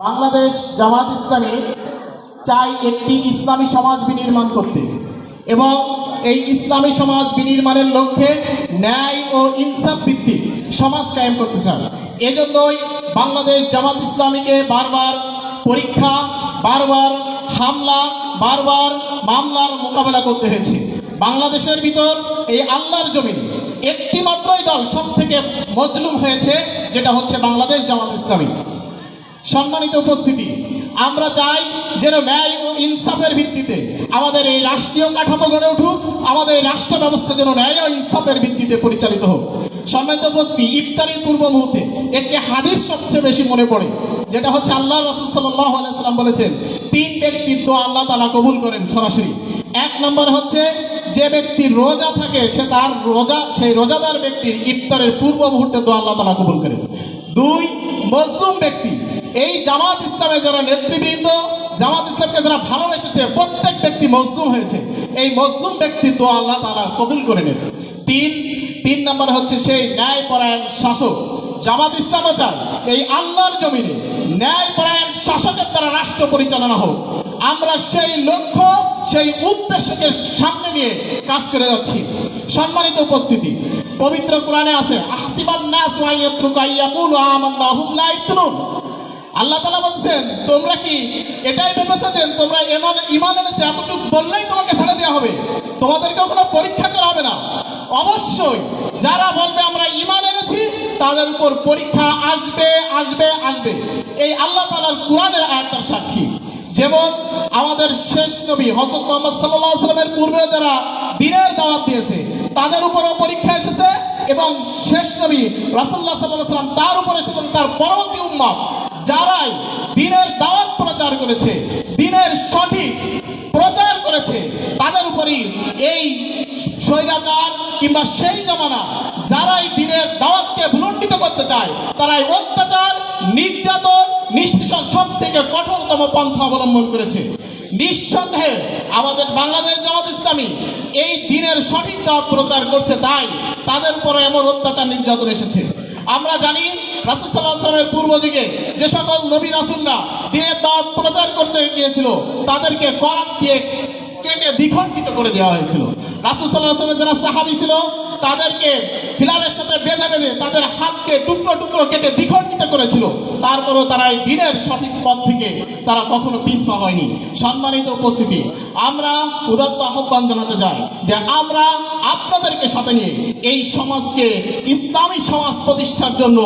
বাংলাদেশ জামাত ইসলামী চাই একটি ইসলামী সমাজ বিনির্মাণ করতে এবং এই ইসলামী সমাজ বিনির্মাণের লক্ষ্যে ন্যায় ও ইনসাফ ভিত্তিক সমাজ কায়েম করতে চান। এজন্যই বাংলাদেশ জামাত ইসলামীকে বারবার পরীক্ষা, বারবার হামলা, বারবার মামলার মোকাবেলা করতে হয়েছে। বাংলাদেশের ভিতর এই আল্লাহর জমিন একটি মাত্রই দল সব থেকে মজলুম হয়েছে, যেটা হচ্ছে বাংলাদেশ জামাত ইসলামী। সম্মানিত উপস্থিতি, আমরা চাই যেন ন্যায় ও ইনসাফের ভিত্তিতে আমাদের এই রাষ্ট্রীয় কাঠামো গড়ে উঠুক, আমাদের এই রাষ্ট্র ব্যবস্থা যেন ন্যায় ও ইনসাফের ভিত্তিতে পরিচালিত হোক। সম্মানিত উপস্থিতি, ইফতারির পূর্ব মুহূর্তে একটি হাদিস সবচেয়ে বেশি মনে পড়ে, যেটা হচ্ছে আল্লাহ রসুল আলাইসাল্লাম বলেছেন, তিন ব্যক্তির দোয়া আল্লাহ তালা কবুল করেন সরাসরি। এক নম্বর হচ্ছে, যে ব্যক্তি রোজা থাকে, সে তার রোজা, সেই রোজাদার ব্যক্তির ইফতারের পূর্ব মুহূর্তে দোয়া আল্লাহ তালা কবুল করেন। দুই, মজলুম ব্যক্তি এই জামাত ইসলামের যারা নেতৃবৃন্দ, জামাত ইসলামকে যারা ভালোবেসেছে, প্রত্যেক ব্যক্তি মজলুম হয়েছে। এই মজলুম ব্যক্তি তো আল্লাহ তারা কবুল করে নেন তিন তিন নম্বর হচ্ছে সেই ন্যায়পরায়ণ শাসক। জামাত ইসলামও চায় এই আল্লাহর জমিনে ন্যায়পরায়ণ শাসকের দ্বারা রাষ্ট্র পরিচালনা হোক। আমরা সেই লক্ষ্য, সেই উদ্দেশ্যকে সামনে নিয়ে কাজ করে যাচ্ছি। সম্মানিত উপস্থিতি, পবিত্র কোরআনে আছে, আহসিবান নাস ওয়াইয়াতরুকা ইয়াকুলু আমান্না আল্লাহ তালা বলছেন, তোমরা কি এটাই ভেবেছেন তোমরা এমন ইমান এনেছে? এতটুকু বললেই তোমাকে ছেড়ে দেওয়া হবে। তোমাদেরকেও কোনো পরীক্ষা করা হবে না। অবশ্যই, যারা বলবে আমরা ইমান এনেছি, তাদের উপর পরীক্ষা আসবে আসবে আসবে। এই আল্লাহ তালার কোরআনের আয়াতটার সাক্ষী। যেমন আমাদের শেষ নবী হজরত মোহাম্মদ সাল্লাহ সাল্লামের পূর্বে যারা দিনের দাওয়াত দিয়েছে, তাদের উপরেও পরীক্ষা এসেছে এবং শেষ নবী রাসুল্লাহ সাল্লাহ সাল্লাম তার উপর এসেছেন, তার পরবর্তী উম্মত। যারাই দিনের দাওয়াত প্রচার করেছে, দিনের সঠিক প্রচার করেছে, তাদের উপরই এই স্বৈরাচার কিংবা সেই জমানা, যারাই দিনের দাওয়াতকে ভুলণ্ডিত করতে চায়, তারাই অত্যাচার, নির্যাতন, নিষ্পেষণ সব থেকে কঠোরতম পন্থা অবলম্বন করেছে। নিঃসন্দেহে আমাদের বাংলাদেশ জামাত ইসলামী এই দিনের সঠিক দাওয়াত প্রচার করছে, তাই তাদের উপরে এমন অত্যাচার নির্যাতন এসেছে। আমরা জানি রাসুল সাল্লাহ পূর্ব দিকে যে সকল নবী রাসুলরা দিনের দাওয়াত প্রচার করতে গিয়েছিল, তাদেরকে করাত দিয়ে কেটে দ্বিখণ্ডিত করে দেওয়া হয়েছিল। রাসুল সাল্লাহ যারা সাহাবি ছিল, তাদেরকে ফিলালের সাথে বেঁধে বেঁধে তাদের হাতকে টুকরো টুকরো কেটে দ্বিখণ্ডিত করেছিল। তারপরেও তারা এই দিনের সঠিক পথ থেকে তারা কখনো পিছপা হয়নি। সম্মানিত উপস্থিতি, আমরা উদাত্ত আহ্বান জানাতে চাই যে আমরা আপনাদেরকে সাথে নিয়ে এই সমাজকে, ইসলামী সমাজ প্রতিষ্ঠার জন্য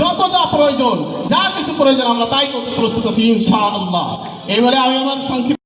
যত যা প্রয়োজন, যা কিছু প্রয়োজন আমরা তাই করতে প্রস্তুত আছি, ইনশাআল্লাহ। এবারে আমি আমার সংক্ষিপ্ত